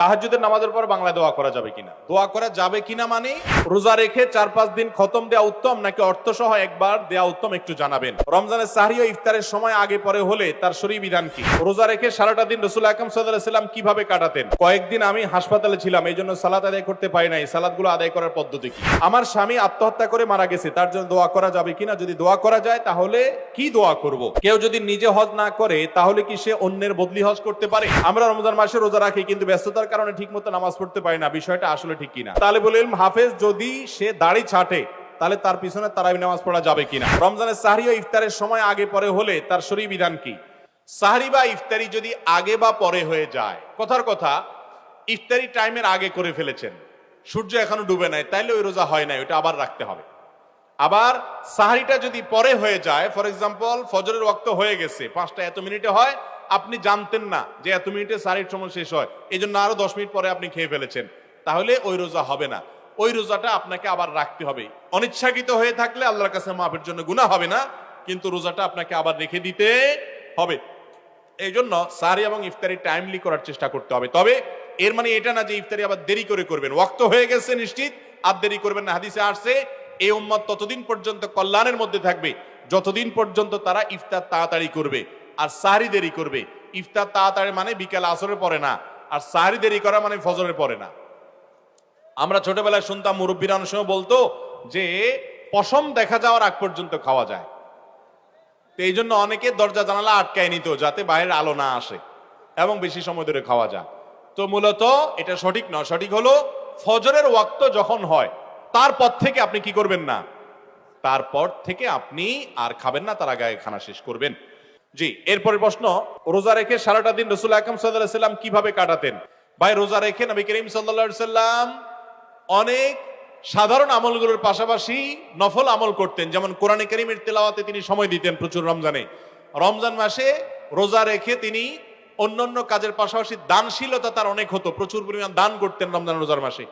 তাহাজ্জুদের নামাজের পর বাংলা দোয়া করা যাবে কিনা? দোয়া করা যাবে কিনা মানে রোজা রেখে চার পাঁচ দিন খতম দেওয়া উত্তম নাকি অর্থ সহ একবার দেওয়া উত্তম একটু জানাবেন? রমজানের সাহরি ও ইফতারের সময় আগে পরে হলে তার শরীর বিধান কি? রোজা রেখে সারাটা দিন রসুল আকরম সাল্লাম কীভাবে কাটাতেন? কয়েকদিন আমি হাসপাতালে ছিলাম এই জন্য সালাদ আদায় করতে পারি নাই। সালাদগুলো আদায় করার পদ্ধতি কি? আমার স্বামী আত্মহত্যা করে মারা গেছে, তার জন্য দোয়া করা যাবে কিনা? যদি দোয়া করা যায়, তাহলে কি দোয়া করব? কেউ যদি নিজে হজ না করে, তাহলে কি সে অন্যের বদলি হজ করতে পারে? আমরা রমজান মাসে রোজা রাখি, কিন্তু ব্যস্ততার কারণে ঠিক মতো নামাজ পড়তে পারি না, বিষয়টা আসলে ঠিক কিনা। তাহলে বললেন হাফেজ যদি সে দাড়ি ছাটে, তাহলে তার পিছনে তারাবি নামাজ পড়া যাবে কিনা? রমজানের সাহরি ও ইফতারের সময় আগে পরে হলে তার শরীর বিধান কি? সাহরি বা ইফতারি যদি আগে বা পরে হয়ে যায়, কথার কথা, ইফতারি টাইমের আগে করে ফেলেছেন। সূর্য এখনও ডুবে নাই, তাইলে ওই রোজা হয় নাই, ওটা আবার রাখতে হবে। আবার সাহারিটা যদি পরে হয়ে যায়, ফর এক্সাম্পল, ফজরের ওয়াক্ত হয়ে গেছে, পাঁচটা এত মিনিটে হয় আপনি জানতেন না যে এত মিনিটে সাহারির সময় শেষ হয়। এই জন্য আরও দশ মিনিট পরে আপনি খেয়ে ফেলেছেন। তাহলে ওই রোজা হবে না। ওই রোজাটা আপনাকে আবার রাখতে হবে। অনিচ্ছাকৃত হয়ে থাকলে আল্লাহর কাছে মাফের জন্য গুণা হবে না, কিন্তু রোজাটা আপনাকে আবার রেখে দিতে হবে। এই জন্য সারি এবং ইফতারি টাইমলি করার চেষ্টা করতে হবে। তবে এর মানে এটা না যে ইফতারি আবার দেরি করে করবেন। ওয়াক্ত হয়ে গেছে নিশ্চিত, আর দেরি করবেন না। হাদিসে আসছে এই উম্মত ততদিন পর্যন্ত কল্যাণের মধ্যে থাকবে। যতদিন পর্যন্ত তারা ইফতার তাড়াতাড়ি করবে। আর সাহারি দেরি করবে। ইফতার তাড়াতাড়ি মানে বিকেল আসরে পরে না, আর সাহারি দেরি করা মানে ফজরে পরে না। আমরা ছোটবেলায় শুনতাম মুরব্বীরা অনেক সময় বলতো যে, পশম দেখা যাওয়ার আগ পর্যন্ত খাওয়া যায়। তো এই জন্য অনেকে দরজা জানালা আটকায় নিত যাতে বাইরের আলো না আসে এবং বেশি সময় ধরে খাওয়া যায়। তো মূলত এটা সঠিক নয়, সঠিক হলো ফজরের ওয়াক্ত যখন হয়, তারপর থেকে আপনি কি করবেন না? তারপর থেকে আপনি আর খাবেন না, তার আগে খানা শেষ করবেন। জি, এরপরে প্রশ্ন, রোজা রেখে সারাটা দিন রসুল সাল্লাহ সাল্লাম কীভাবে কাটাতেন? ভাই, রোজা রেখে নবী করিম সাল্লা সাল্লাম অনেক সাধারণ আমলগুলোর পাশাপাশি নফল আমল করতেন। যেমন কোরআনে করিমের তেলাওয়াতে তিনি সময় দিতেন প্রচুর রমজানে। রমজান মাসে রোজা রেখে তিনি অন্যান্য কাজের পাশাপাশি দানশীলতা তার অনেক হতো, প্রচুর পরিমাণ দান করতেন রমজান রোজার মাসে।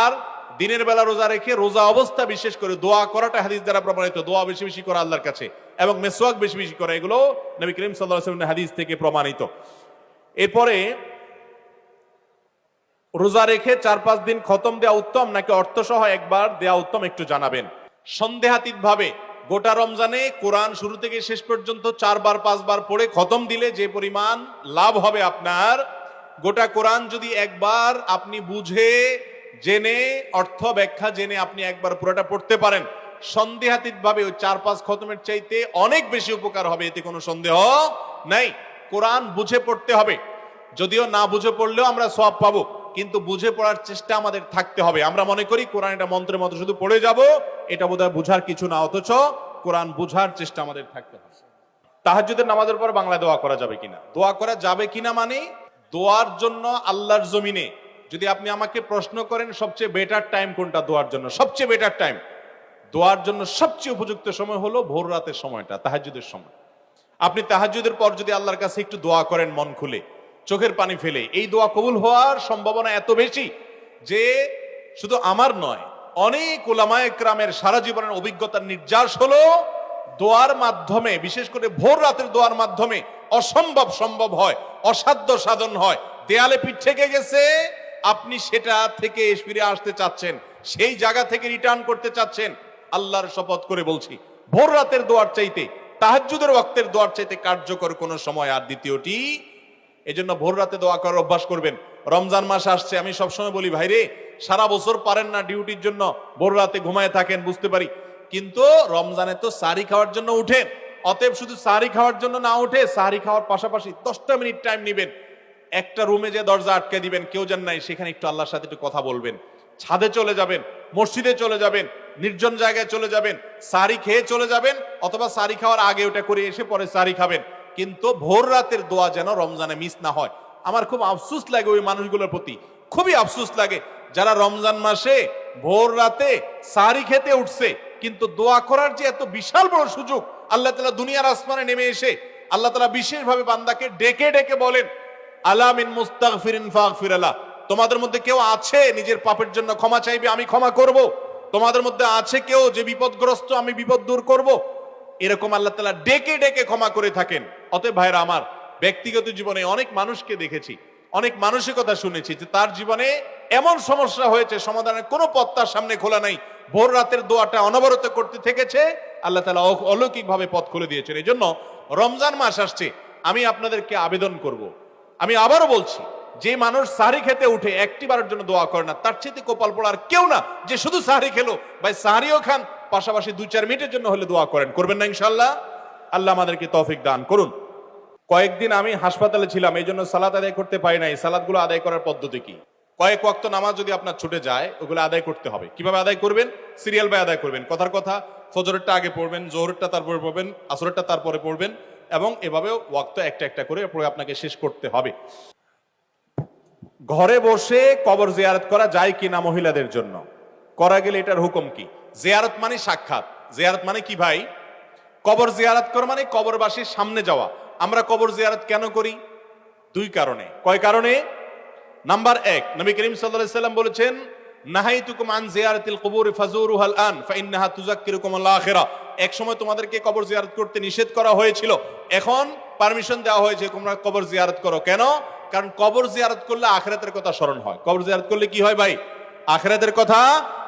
আর দিনের বেলা রোজা রেখে রোজা অবস্থা বিশেষ করে দোয়া করাটা হাদিস দ্বারা প্রমাণিত। দোয়া বেশি বেশি করা আল্লাহর কাছে এবং মেসোয়াক বেশি বেশি করা, এগুলো নবী করিম সাল্লাহ হাদিস থেকে প্রমাণিত। এরপরে রোজা রেখে চার পাঁচ দিন খতম দেওয়া উত্তম নাকি অর্থ সহ একবার দেওয়া উত্তম একটু জানাবেন। সন্দেহাতীত ভাবে গোটা রমজানে কোরআন শুরু থেকে শেষ পর্যন্ত চারবার, পাঁচবার পড়ে খতম দিলে যে পরিমাণ লাভ হবে আপনার। গোটা কোরআন যদি একবার আপনি বুঝে জেনে, অর্থ ব্যাখ্যা জেনে আপনি একবার পুরোটা পড়তে পারেন। সন্দেহাতীত ভাবে ওই চার পাঁচ খতমের চাইতে অনেক বেশি উপকার হবে, এতে কোনো সন্দেহ নাই। কোরআন বুঝে পড়তে হবে। যদিও না বুঝে পড়লেও আমরা সব পাবো, কিন্তু বুঝে পড়ার চেষ্টা আমাদের থাকতে হবে। আমরা মনে করি কোরআন এটা মন্ত্রের মতো শুধু পড়ে যাব, এটা বোধহয় বুঝার কিছু না, অথচ কোরআন বুঝার চেষ্টা আমাদের থাকতে হবে। তাহাজুদের নামাজের পর বাংলা দোয়া করা যাবে কিনা? দোয়া করা যাবে কিনা মানে দোয়ার জন্য আল্লাহর জমিনে যদি আপনি আমাকে প্রশ্ন করেন সবচেয়ে বেটার টাইম কোনটা দোয়ার জন্য? সবচেয়ে বেটার টাইম দোয়ার জন্য সবচেয়ে উপযুক্ত সময় হলো ভোর রাতের সময়টা, তাহাজ্জুদের সময়। আপনি তাহাজ্জুদের পর যদি আল্লাহর কাছে একটু দোয়া করেন মন খুলে, চোখের পানি ফেলে, এই দোয়া কবুল হওয়ার সম্ভাবনা এত বেশি যে শুধু আমার নয়, অনেক ওলামায় ক্রামের সারা জীবনের অভিজ্ঞতার নির্যাস হলো দোয়ার মাধ্যমে, বিশেষ করে ভোর রাতের দোয়ার মাধ্যমে অসম্ভব সম্ভব হয়, অসাধ্য সাধন হয়। দেয়ালে পিঠ থেকে গেছে আপনি সেটা থেকে ফিরে আসতে চাচ্ছেন, সেই জায়গা থেকে রিটার্ন করতে চাচ্ছেন, আল্লাহর শপথ করে বলছি, ভোর রাতের দোয়ার চাইতে, তাহাজ্জুদের ওয়াক্তের দোয়ার চাইতে কার্যকর কোনো সময় আর দ্বিতীয়টি? এই জন্য ভোর রাতে দোয়া করার অভ্যাস করবেন। রমজান মাস আসছে, আমি সবসময় বলি ভাইরে সারা বছর পারেন না ডিউটির জন্য, ভোর রাতে ঘুমায় থাকেন, বুঝতে পারি। কিন্তু রমজানে তো সারি খাওয়ার জন্য উঠেন, অতএব শুধু সারি খাওয়ার জন্য না উঠে সারি খাওয়ার পাশাপাশি দশটা মিনিট টাইম নিবেন। একটা রুমে যে দরজা আটকে দিবেন, কেউ জান নাই, সেখানে একটু আল্লাহর সাথে একটু কথা বলবেন। ছাদে চলে যাবেন, মসজিদে চলে যাবেন, নির্জন জায়গায় চলে যাবেন, সারি খেয়ে চলে যাবেন, অথবা সারি খাওয়ার আগে ওটা করে এসে পরে সারি খাবেন। কিন্তু ভোর রাতের দোয়া যেন রমজানে মিস না হয়। আমার খুব আফসুস লাগে ওই মানুষগুলোর প্রতি, খুবই আফসুস লাগে। যারা রমজান মাসে ভোর রাতে সারি খেতে উঠছে, কিন্তু দোয়া করার যে এত বিশাল বড় সুযোগ, আল্লাহ তালা দুনিয়ার আসমানে নেমে এসে, আল্লাহ তালা বিশেষভাবে বান্দাকে ডেকে ডেকে বলেন আলামিন মুস্তাগফিরিন ফাগফির আলা। তোমাদের মধ্যে কেউ আছে নিজের পাপের জন্য ক্ষমা চাইবে, আমি ক্ষমা করব। তোমাদের মধ্যে আছে কেউ যে বিপদগ্রস্ত, আমি বিপদ দূর করব। এরকম আল্লাহ তালা ডেকে ডেকে ক্ষমা করে থাকেন। অতএব ভাইরা আমার, ব্যক্তিগত জীবনে অনেক মানুষকে দেখেছি, অনেক মানসিকতা শুনেছি যে তার জীবনে এমন সমস্যা হয়েছে, সমাধানের কোনো পথ তার সামনে খোলা নাই। ভোর রাতের দোয়াটা অনবরত করতে থেকেছে, আল্লাহ তালা অলৌকিক ভাবে পথ খুলে দিয়েছেন। এই জন্য রমজান মাস আসছে, আমি আপনাদেরকে আবেদন করব। আমি আবারও বলছি, যে মানুষ সাহারি খেতে উঠে একটি বারের জন্য দোয়া করে না, তার চেয়ে কপাল পড়ার কেউ না, যে শুধু সাহারি খেলো। ভাই, সাহারিও খান, পাশাপাশি দুই চার মিনিটের জন্য হলে দোয়া করেন। করবেন না ইনশাল্লাহ আল্লাহ আমাদেরকে তৌফিক দান করুন। কয়েকদিন আমি হাসপাতালে ছিলাম, এই জন্য সালাদ আদায় করতে পারি নাই। সালাদগুলো আদায় করার পদ্ধতি কি? কয়েক ওয়াক্ত নামাজ যদি আপনার ছুটে যায়, ওগুলো আদায় করতে হবে। কীভাবে আদায় করবেন? সিরিয়াল বাই আদায় করবেন। কথার কথা, ফজরেরটা আগে পড়বেন, জোহরেরটা তারপরে পড়বেন, আসরেরটা তারপরে পড়বেন। এবং এভাবে ওয়াক্ত একটা একটা করে আপনাকে শেষ করতে হবে। ঘরে বসে কবর জিয়ারত করা যায় কিনা মহিলাদের জন্য? করা গেলে এটার হুকুম কি? জিয়ারত মানে সাক্ষাৎ। জিয়ারত মানে কি ভাই? কবর জিয়ারত করা মানে কবরবাসীর সামনে যাওয়া। আমরা কবর জিয়ারত কেন করি? দুই কারণে। কয় কারণে? নাম্বার এক, নবী করিম সাল্লাম বলেছেন নাহাইতুকুম আন জিয়ারাতিল কুবুর ফাজুরুহাল আন, ফাইন্নাহা তুযাক্কিরুকুম আখিরা। এক সময় তোমাদেরকে কবর জিয়ারত করতে নিষেধ করা হয়েছিল। এখন পারমিশন দেওয়া হয়েছে, তোমরা কবর জিয়ারত করো। কেন? কারণ কবর জিয়ারত করলে আখিরাতের কথা স্মরণ হয়। কবর জিয়ারত করলে কি হয় ভাই? আখিরাতের কথা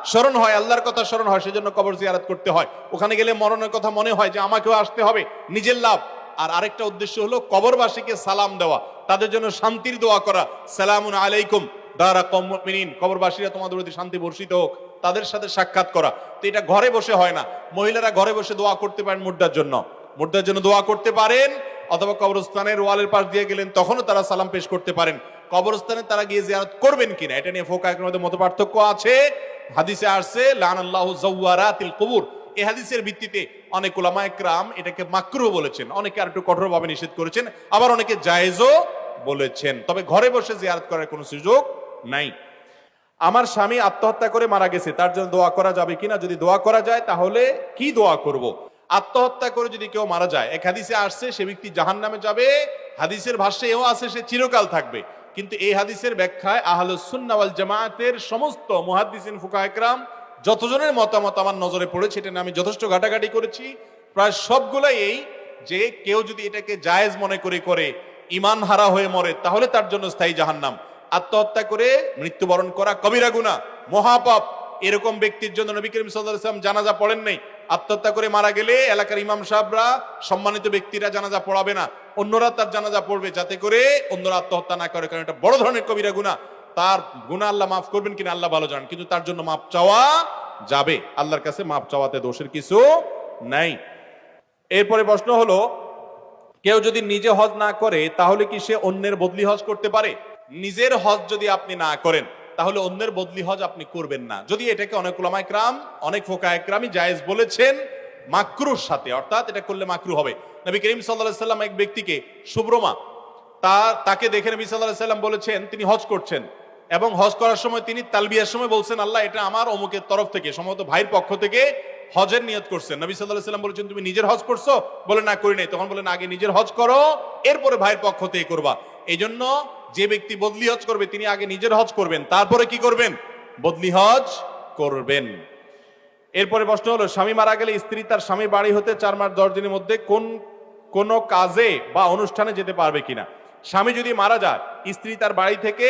স্মরণ হয়, আল্লাহর কথা স্মরণ হয়, সেজন্য কবর জিয়ারত করতে হয়। ওখানে গেলে মরণের কথা মনে হয় যে আমাকেও আসতে হবে, নিজের লাভ। আর আরেকটা উদ্দেশ্য হলো কবরবাসীকে সালাম দেওয়া, তাদের জন্য শান্তির দোয়া করা। সালামুন আলাইকুম। দারা কমিন কবরবাসীরা তোমাদের প্রতি শান্তি বর্ষিত হোক, তাদের সাথে সাক্ষাৎ করা। তো এটা ঘরে বসে হয় না। মহিলারা ঘরে বসে দোয়া করতে পারেন মুদ্রার জন্য। মুদ্রার জন্য দোয়া করতে পারেন, অথবা কবরস্থানের ওয়ালের পাশ দিয়ে গেলেন, তখনও তারা সালাম পেশ করতে পারেন। কবরস্থানে তারা গিয়ে জিয়ারত করবেন কিনা, এটা নিয়ে ফোকাকের মধ্যে মত পার্থক্য আছে। হাদিসে আসছে লান আল্লাহ জাওয়ারাতিল কবুর। এ হাদিসের ভিত্তিতে অনেক ওলামা একরাম এটাকে মাকরু বলেছেন। অনেকে আর একটু কঠোরভাবে নিষেধ করেছেন, আবার অনেকে জায়েজও বলেছেন। তবে ঘরে বসে জিয়ারত করার কোনো সুযোগ নাই। আমার স্বামী আত্মহত্যা করে মারা গেছে, তার জন্য দোয়া করা যাবে কিনা যদি দোয়া করা যায়, তাহলে কি দোয়া করব। আত্মহত্যা করে যদি কেউ মারা যায়, এক হাদিসে আসছে, সে ব্যক্তি জাহান নামে যাবে, হাদিসের ভাষ্যে এও আছে, সে চিরকাল থাকবে। কিন্তু এই হাদিসের ব্যাখ্যায় আহলুসুন্নাওয়াল জামায়াতের সমস্ত মুহাদ্দিসিন ফুকা একরাম যতজনের মতামত আমার নজরে পড়েছে, এটা আমি যথেষ্ট ঘাটাঘাটি করেছি। প্রায় সবগুলাই এই যে কেউ যদি এটাকে জায়েজ মনে করে করে ইমান হারা হয়ে মরে, তাহলে তার জন্য স্থায়ী জাহান্নাম। আত্মহত্যা করে মৃত্যুবরণ করা কবিরা গুণা মহাপাপ। এরকম ব্যক্তির জন্য নবী করিম সাল্লাম জানাজা পড়েন নাই। আত্মহত্যা করে মারা গেলে এলাকার ইমাম সাহেবরা, সম্মানিত ব্যক্তিরা জানাজা পড়াবে না। অন্যরা তার জানাজা পড়বে যাতে করে অন্যরা আত্মহত্যা না করে, কারণ এটা বড় ধরনের কবিরা গুণা তার গুণা আল্লাহ মাফ করবেন কিনা আল্লাহ ভালো জানেন, কিন্তু তার জন্য মাপ চাওয়া যাবে। আল্লাহর কাছে মাপ চাওয়াতে দোষের কিছু নাই। এরপরে প্রশ্ন হলো, কেউ যদি নিজে হজ না করে, তাহলে কি সে অন্যের বদলি হজ করতে পারে? নিজের হজ যদি আপনি না করেন, তাহলে অন্যের বদলি হজ আপনি করবেন না। যদি এটাকে অনেক ওলামা একরাম অনেক ফোকা একরামই জায়েজ বলেছেন, মাকরুর সাথে, অর্থাৎ এটা করলে মাকরু হবে। নবী করিম সাল্লাহ সাল্লাম এক ব্যক্তিকে, সুব্রমা, তা, তাকে দেখে নবী সাল্লাহ সাল্লাম বলেছেন, তিনি হজ করছেন। এবং হজ করার সময় তিনি তালবিয়ার সময় বলছেন, আল্লাহ, এটা আমার অমুকের তরফ থেকে, সম্ভবত ভাইয়ের পক্ষ থেকে হজের নিয়ত করছেন। নবী সাল্লাহ সাল্লাম বলেছেন, তুমি নিজের হজ করছ? বলে, না, করি নাই। তখন বলেন, আগে নিজের হজ করো, এরপরে ভাইয়ের পক্ষ থেকে করবা। এই জন্য যে ব্যক্তি বদলি হজ করবে, তিনি আগে নিজের হজ করবেন, তারপরে কি করবেন? বদলি হজ করবেন। এরপরে প্রশ্ন হলো, স্বামী মারা গেলে স্ত্রী তার স্বামী বাড়ি হতে চার মাস দশ দিনের মধ্যে কোন কোন কাজে বা অনুষ্ঠানে যেতে পারবে কিনা? স্বামী যদি মারা যায়, স্ত্রী তার বাড়ি থেকে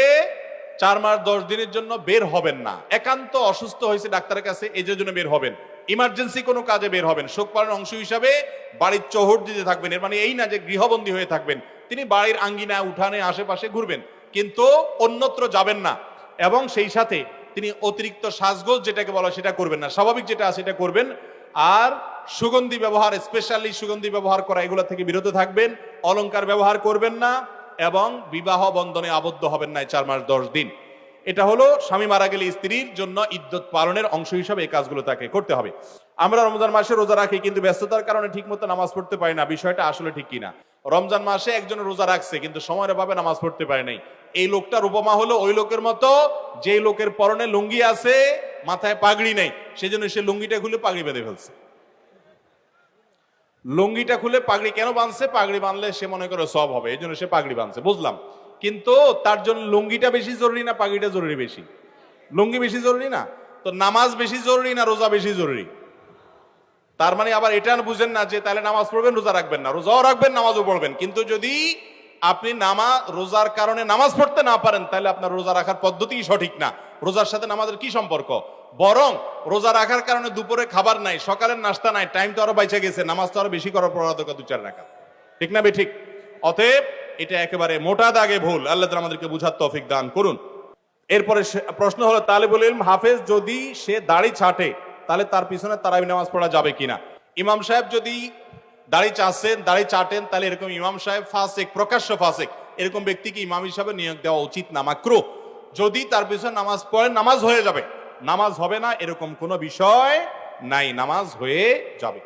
চার মাস দশ দিনের জন্য বের হবেন না। একান্ত অসুস্থ হয়েছে ডাক্তারের কাছে, এই জন্য বের হবেন। ইমার্জেন্সি কোনো কাজে বের হবেন। শোক পালনের অংশ হিসাবে বাড়ির চৌহর দিতে থাকবেন। এর মানে এই না যে গৃহবন্দী হয়ে থাকবেন। তিনি বাড়ির আঙ্গিনা, উঠানে, আশেপাশে ঘুরবেন। কিন্তু অন্যত্র যাবেন না। এবং সেই সাথে তিনি অতিরিক্ত সাজগোজ যেটাকে বলা সেটা করবেন না। স্বাভাবিক যেটা আছে সেটা করবেন। আর সুগন্ধি ব্যবহার স্পেশালি সুগন্ধি ব্যবহার করা, এগুলো থেকে বিরত থাকবেন। অলঙ্কার ব্যবহার করবেন না এবং বিবাহ বন্ধনে আবদ্ধ হবেন না চার মাস, দশ দিন। এটা হলো স্বামী মারা গেলে স্ত্রীর জন্য ইদ্যত পালনের অংশ হিসাবে এই কাজগুলো তাকে করতে হবে। আমরা রমজান মাসে রোজা রাখি, কিন্তু ব্যস্ততার কারণে ঠিক মতো নামাজ পড়তে পারি না। বিষয়টা আসলে ঠিক কিনা? রমজান মাসে একজন রোজা রাখছে, কিন্তু সময়ের অভাবে নামাজ পড়তে পারে নাই। এই লোকটার উপমা হলো, ওই লোকের মতো যে লোকের পরনে লুঙ্গি আছে, মাথায় পাগড়ি নেই, সেজন্য সে লুঙ্গিটা খুলে পাগড়ি বেঁধে ফেলছে। লুঙ্গিটা খুলে পাগড়ি কেন বাঁধছে? পাগড়ি বাঁধলে সে মনে করে সব হবে এই জন্য সে পাগড়ি বাঁধছে, বুঝলাম। কিন্তু তার জন্য লুঙ্গিটা বেশি জরুরি না পাগড়িটা জরুরি বেশি? লুঙ্গি বেশি জরুরি না? তো নামাজ বেশি জরুরি না রোজা বেশি জরুরি? তার মানে আবার এটা বুঝেন না যে তাহলে নামাজ পড়বেন, রোজা রাখবেন না। রোজাও রাখবেন, নামাজও পড়বেন। কিন্তু যদি আপনি নামা, রোজার কারণে নামাজ পড়তে না পারেন, তাহলে আপনার রোজা রাখার পদ্ধতিই সঠিক না। রোজার সাথে নামাজের কি সম্পর্ক? বরং রোজা রাখার কারণে দুপুরে খাবার নাই, সকালের নাস্তা নাই টাইম তো আরও বাইচে গেছে, নামাজ তো আরও বেশি করার প্রবণতা দু চার রাখা ঠিক না বে ঠিক। অতএব এটা একেবারে মোটা দাগে ভুল। আল্লাহ আমাদেরকে বুঝার তৌফিক দান করুন। এরপরে প্রশ্ন হলো, তালিবুল ইলম হাফেজ যদি সে দাড়ি ছাটে তাহলে তার পিছনে তারাবি নামাজ পড়া যাবে কিনা? ইমাম সাহেব যদি দাড়ি চাচ্ছেন দাড়ি চাটেন, তাহলে এরকম ইমাম সাহেব ফাসেক, প্রকাশ্য ফাসেক। এরকম ব্যক্তিকে ইমাম হিসাবে নিয়োগ দেওয়া উচিত না, মাক্রো। যদি তার পিছনে নামাজ পড়েন নামাজ হয়ে যাবে। নামাজ হবে না, এরকম কোনো বিষয় নাই, নামাজ হয়ে যাবে।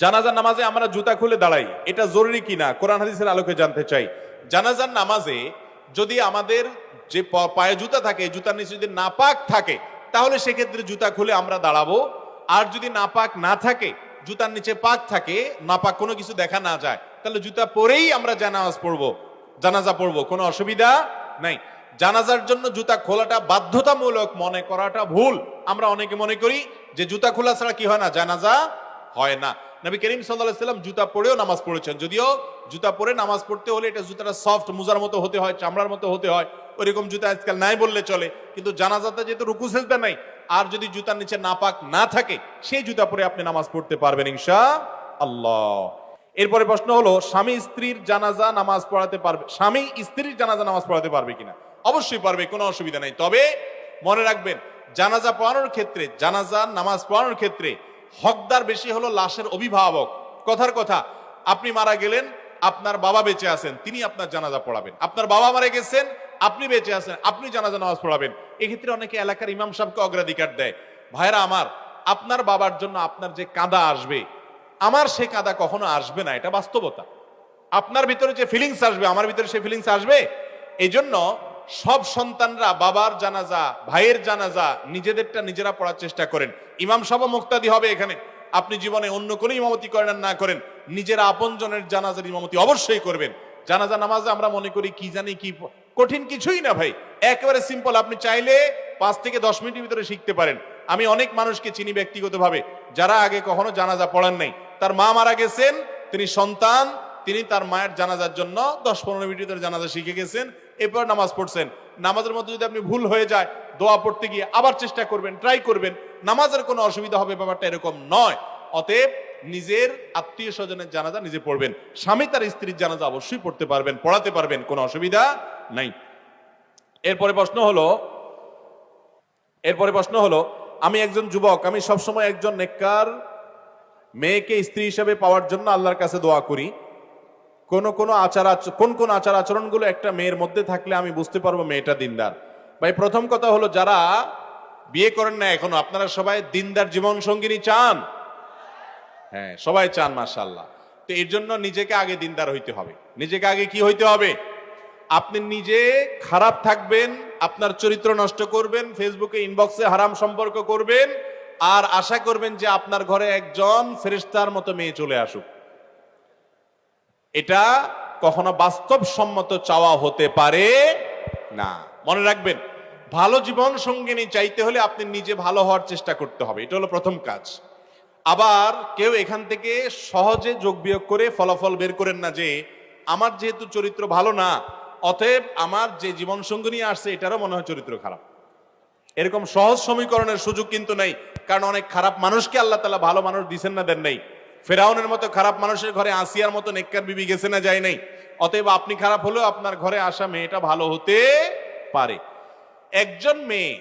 জানাজার নামাজে আমরা জুতা খুলে দাঁড়াই, এটা জরুরি কিনা? কোরআন হাদিসের আলোকে জানতে চাই। জানাজার নামাজে যদি আমাদের যে পায়ে জুতা থাকে জুতার নিচে যদি নাপাক থাকে তাহলে সেক্ষেত্রে জুতা খুলে আমরা দাঁড়াবো। আর যদি নাপাক না থাকে, জুতার নিচে পাক থাকে, নাপাক কোনো কিছু দেখা না যায়, তাহলে জুতা পরেই আমরা জানাজ পড়ব জানাজা পড়ব কোনো অসুবিধা নাই। জানাজার জন্য জুতা খোলাটা বাধ্যতামূলক মনে করাটা ভুল। আমরা অনেকে মনে করি যে জুতা খোলা ছাড়া কি হয় না? জানাজা হয় না। নবী করিম সাল্লাম জুতা পরেও নামাজ পড়েছেন। যদিও জুতা পরে নামাজ পড়তে হলে এটা জুতাটা সফট মুজার মতো হতে হয়, চামড়ার মতো হতে হয়, ওইরকম জুতা আজকাল নাই বললে চলে। কিন্তু জানাজাতে যেহেতু রুকু, সেজদা নাই, আর যদি জুতার নিচে নাপাক না থাকে, সেই জুতা পরে আপনি নামাজ পড়তে পারবেন ইনশা আল্লাহ এরপরে প্রশ্ন হলো, স্বামী স্ত্রীর জানাজা নামাজ পড়াতে পারবে, স্বামী স্ত্রীর জানাজা নামাজ পড়াতে পারবে কিনা? অবশ্যই পারবে, কোনো অসুবিধা নাই। তবে মনে রাখবেন, জানাজা পড়ানোর ক্ষেত্রে, জানাজা, নামাজ পড়ানোর ক্ষেত্রে হকদার বেশি হলো লাশের অভিভাবক। কথার কথা, আপনি মারা গেলেন, আপনার বাবা বেঁচে আছেন, তিনি আপনার জানাজা পড়াবেন। আপনার বাবা মারা গেছেন, আপনি বেঁচে আছেন, আপনি জানাজা নামাজ পড়াবেন। এক্ষেত্রে অনেকে এলাকার ইমাম সাহেবকে অগ্রাধিকার দেয়। ভাইরা আমার, আপনার বাবার জন্য আপনার যে কাঁদা আসবে, আমার সে কাঁদা কখনো আসবে না, এটা বাস্তবতা। আপনার ভিতরে যে ফিলিংস আসবে, আমার ভিতরে সে ফিলিংস আসবে। এই জন্য সব সন্তানরা বাবার জানাজা, ভাইয়ের জানাজা নিজেদেরটা নিজেরা পড়ার চেষ্টা করেন। ইমাম সভা মুক্তাদি হবে এখানে। আপনি জীবনে অন্য কোনো ইমামতি করেন না করেন। নিজের আপনজনের জানাজার ইমামতি অবশ্যই করবেন। জানাজা নামাজে আমরা মনে করি কি জানি কি কঠিন কিছুই না ভাই। একেবারে সিম্পল আপনি চাইলে পাঁচ থেকে দশ মিনিটের ভিতরে শিখতে পারেন। আমি অনেক মানুষকে চিনি ব্যক্তিগতভাবে, যারা আগে কখনো জানাজা পড়েন নাই। তার মা মারা গেছেন, তিনি সন্তান, তিনি তার মায়ের জানাজার জন্য দশ পনেরো মিনিটের ভিতরে জানাজা শিখে গেছেন। এরপর নামাজ পড়ছেন। নামাজের মধ্যে যদি আপনি ভুল হয়ে যায়, দোয়া পড়তে গিয়ে আবার চেষ্টা করবেন ট্রাই করবেন, নামাজের কোনো অসুবিধা হবে ব্যাপারটা এরকম নয়। অতএব নিজের আত্মীয় স্বজনের জানাজা নিজে পড়বেন। স্বামী তার স্ত্রীর জানাজা অবশ্যই পড়তে পারবেন, পড়াতে পারবেন, কোনো অসুবিধা নাই। এরপরে প্রশ্ন হলো, এরপরে প্রশ্ন হলো, আমি একজন যুবক, আমি সবসময় একজন নেককার মেয়েকে স্ত্রী হিসেবে পাওয়ার জন্য আল্লাহর কাছে দোয়া করি। কোন কোন আচার আচ- কোন কোন আচার আচরণগুলো একটা মেয়ের মধ্যে থাকলে আমি বুঝতে পারব মেয়েটা দিনদার। ভাই, প্রথম কথা হলো যারা বিয়ে করেন না এখনও, আপনারা সবাই দিনদার জীবন সঙ্গিনী চান? হ্যাঁ সবাই চান মাশাল্লাহ তো এর জন্য নিজেকে আগে দিনদার হইতে হবে। নিজেকে আগে কি হইতে হবে? আপনি নিজে খারাপ থাকবেন, আপনার চরিত্র নষ্ট করবেন, ফেসবুকে ইনবক্সে হারাম সম্পর্ক করবেন, আর আশা করবেন যে আপনার ঘরে একজন ফেরেশতার মতো মেয়ে চলে আসুক। এটা কখনো বাস্তবসম্মত চাওয়া হতে পারে না। মনে রাখবেন, ভালো জীবন সঙ্গিনী চাইতে হলে আপনি নিজে ভালো হওয়ার চেষ্টা করতে হবে। এটা হলো প্রথম কাজ। আবার কেউ এখান থেকে সহজে যোগ বিয়োগ করে ফলাফল বের করেন না যে, আমার যেহেতু চরিত্র ভালো না, অতএব আমার যে জীবন সঙ্গিনী আসছে, এটারও মনে হয় চরিত্র খারাপ। এরকম সহজ সমীকরণের সুযোগ কিন্তু নাই, কারণ অনেক খারাপ মানুষকে আল্লাহ তালা ভালো মানুষ দিছেন না, দেন নাই। ফেরাউনের মতো খারাপ মানুষের ঘরে আসিয়ার মতো নেককার বিবি গেছে না যায় নাই। অতএব আপনি খারাপ হলেও আপনার ঘরে আসা মেয়েটা ভালো হতে পারে। একজন মেয়ে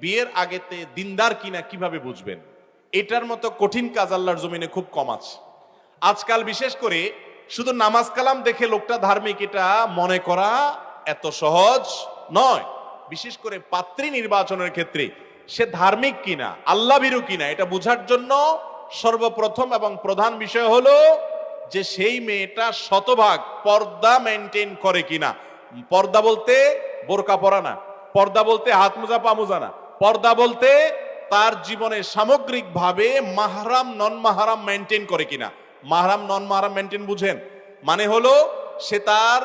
বিয়ের আগেতে দিনদার কিনা কীভাবে বুঝবেন? এটার মতো কঠিন কাজ আল্লাহর জমিনে খুব কম আছে। আজকাল বিশেষ করে শুধু নামাজ কালাম দেখে লোকটা ধার্মিক, এটা মনে করা এত সহজ নয়। বিশেষ করে পাত্রী নির্বাচনের ক্ষেত্রে সে ধার্মিক কিনা আল্লাহ ভীরু কিনা, এটা বোঝার জন্য সর্বপ্রথম এবং প্রধান বিষয় হলো যে সেই মেয়েটা শতভাগ পর্দা মেনটেন করে কিনা। পর্দা বলতে বোরকা পরা না, পর্দা বলতে হাত মোজা, পা মোজা না। পর্দা বলতে তার জীবনে সামগ্রিকভাবে মাহারাম নন মাহারাম মেনটেন করে কিনা। মাহারাম নন মাহারাম মেনটেন বুঝেন? মানে হলো সে তার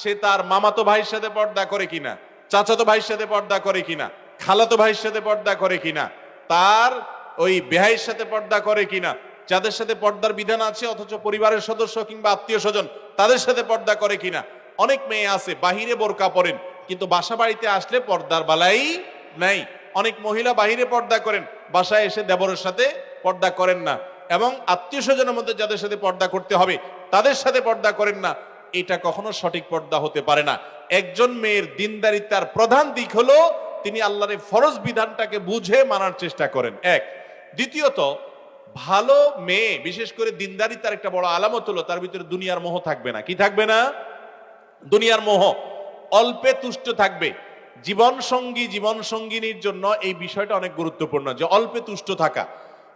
সে তার মামাতো ভাইয়ের সাথে পর্দা করে কিনা, চাচাতো ভাইয়ের সাথে পর্দা করে কিনা, খালাতো ভাইয়ের সাথে পর্দা করে কিনা। তার ওই বেহাইয়ের সাথে পর্দা করে কিনা? যাদের সাথে পর্দার বিধান আছে, অথচ পরিবারের সদস্য কিংবা আত্মীয় স্বজন, তাদের সাথে পর্দা করে কিনা? অনেক মেয়ে আছে, বাহিরে বোরকা পরেন, কিন্তু বাসা বাড়িতে আসলে পর্দার বালাই নাই। অনেক মহিলা বাহিরে পর্দা করেন, বাসায় এসে দেবরের সাথে পর্দা করেন না। এবং আত্মীয় স্বজনের মধ্যে যাদের সাথে পর্দা করতে হবে, তাদের সাথে পর্দা করেন না। এটা কখনো সঠিক পর্দা হতে পারে না। একজন মেয়ের দিনদারিতার প্রধান দিক হলো, তিনি আল্লাহর এই ফরজ বিধানটাকে বুঝে মানার চেষ্টা করেন। এক দ্বিতীয়ত, ভালো মেয়ে, বিশেষ করে দিনদারিতার একটা বড় আলামত হলো, তার ভিতরে দুনিয়ার মোহ থাকবে না। কি থাকবে না? দুনিয়ার মোহ। অল্পে তুষ্ট থাকবে। জীবন সঙ্গী জীবন সঙ্গিনীর জন্য এই বিষয়টা অনেক গুরুত্বপূর্ণ, যে অল্পে তুষ্ট থাকা।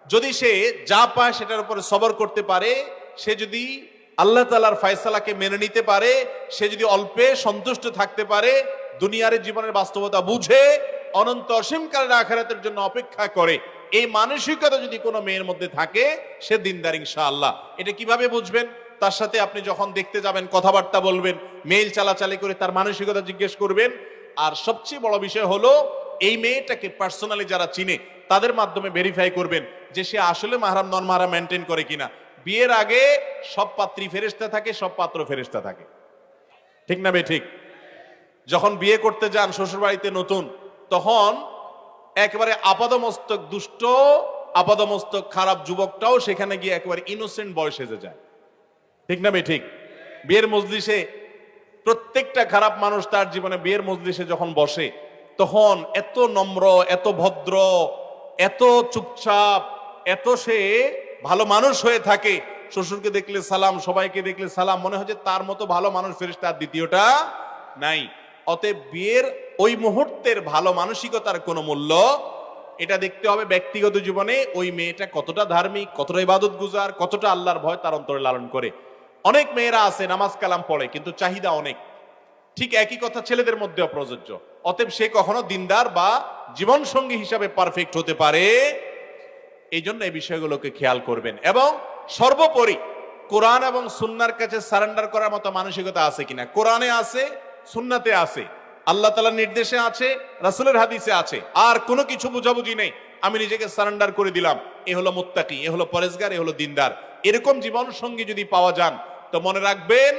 যদি সে যা পায় সেটার উপরে সবর করতে পারে, সে যদি আল্লাহ তালার ফয়সালাকে মেনে নিতে পারে, সে যদি অল্পে সন্তুষ্ট থাকতে পারে, দুনিয়ার জীবনের বাস্তবতা বুঝে অনন্ত অসীমকালের আখারাতের জন্য অপেক্ষা করে। এই মানসিকতা যদি কোনো মেয়ের মধ্যে থাকে, সে দিনদার ইনশাআল্লাহ। এটা কীভাবে বুঝবেন? তার সাথে আপনি যখন দেখতে যাবেন, কথাবার্তা বলবেন, মেইল চালাচালি করে তার মানসিকতা জিজ্ঞেস করবেন। আর সবচেয়ে বড় বিষয় হলো, এই মেয়েটাকে পার্সোনালি যারা চিনে, তাদের মাধ্যমে ভেরিফাই করবেন যে সে আসলে মাহারাম নন মাহারাম মেনটেন করে কিনা। বিয়ের আগে সব পাত্রী ফেরেস্তা থাকে, সব পাত্র ফেরেস্তা থাকে। ঠিক না বে ঠিক? যখন বিয়ে করতে যান শ্বশুর বাড়িতে নতুন, তখন একেবারে আপাদমস্তক দুষ্ট, আপাদমস্তক খারাপ যুবকটাও সেখানে গিয়ে একেবারে ইনোসেন্ট বয়স সেজে যায়। ঠিক না ঠিক বিয়ের মজলিসে প্রত্যেকটা খারাপ মানুষ তার জীবনে বিয়ের মজলিসে যখন বসে, তখন এত নম্র, এত ভদ্র, এত চুপচাপ, এত সে ভালো মানুষ হয়ে থাকে। শ্বশুরকে দেখলে সালাম, সবাইকে দেখলে সালাম, মনে হয় যে তার মতো ভালো মানুষ ফেরেশতা তার দ্বিতীয়টা নাই। অতএব বিয়ের ওই মুহূর্তের ভালো মানসিকতার কোনো মূল্য এটা দেখতে হবে ব্যক্তিগত জীবনে ওই মেয়েটা কতটা ধার্মিক, কতটা ইবাদত গুজার কতটা আল্লাহর ভয় তার অন্তরে লালন করে। অনেক মেয়েরা আছে, নামাজ কালাম পড়ে, কিন্তু চাহিদা অনেক। ঠিক একই কথা ছেলেদের মধ্যেও প্রযোজ্য। অতএব সে কখনো দিনদার বা জীবন সঙ্গী হিসাবে পারফেক্ট হতে পারে। এই জন্য এই বিষয়গুলোকে খেয়াল করবেন। এবং সর্বোপরি কোরআন এবং সুন্নার কাছে সারেন্ডার করার মতো মানসিকতা আছে কিনা? কোরআনে আছে সুন্নাতে আছে। আল্লাহ তালার নির্দেশে আছে, রাসুলের হাদিসে আছে। আর কোনো কিছু বুঝাবুঝি নেই। আমি নিজেকে সারেন্ডার করে দিলাম। এ হলো মুত্তাকি, এ হলো পরেজগার, এ হলো দিনদার। এরকম জীবন সঙ্গী যদি পাওয়া যান, তো মনে রাখবেন,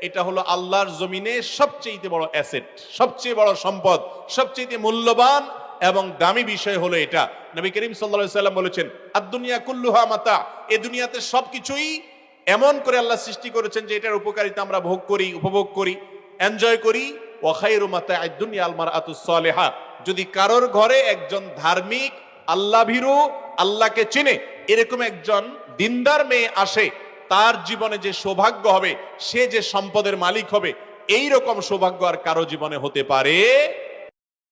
এটা হলো আল্লাহর জমিনে সবচেয়ে বড় অ্যাসেট, সবচেয়ে বড় সম্পদ সবচেয়ে মূল্যবান এবং দামি বিষয় হলো এটা। নবী করিম সাল্লা সাল্লাম বলেছেন আর দুনিয়া কুল্লুহা মাতা। এ দুনিয়াতে সবকিছুই এমন করে আল্লাহ সৃষ্টি করেছেন যে এটার উপকারিতা আমরা ভোগ করি, উপভোগ করি। এনজয় করি। যদি কারোর ঘরে একজন ধার্মিক আল্লাহ ভীরু, আল্লাহকে চিনে, এরকম একজন দিনদার মেয়ে আসে, তার জীবনে যে সৌভাগ্য হবে, সে যে সম্পদের মালিক হবে এই রকম সৌভাগ্য আর কারও জীবনে হতে পারে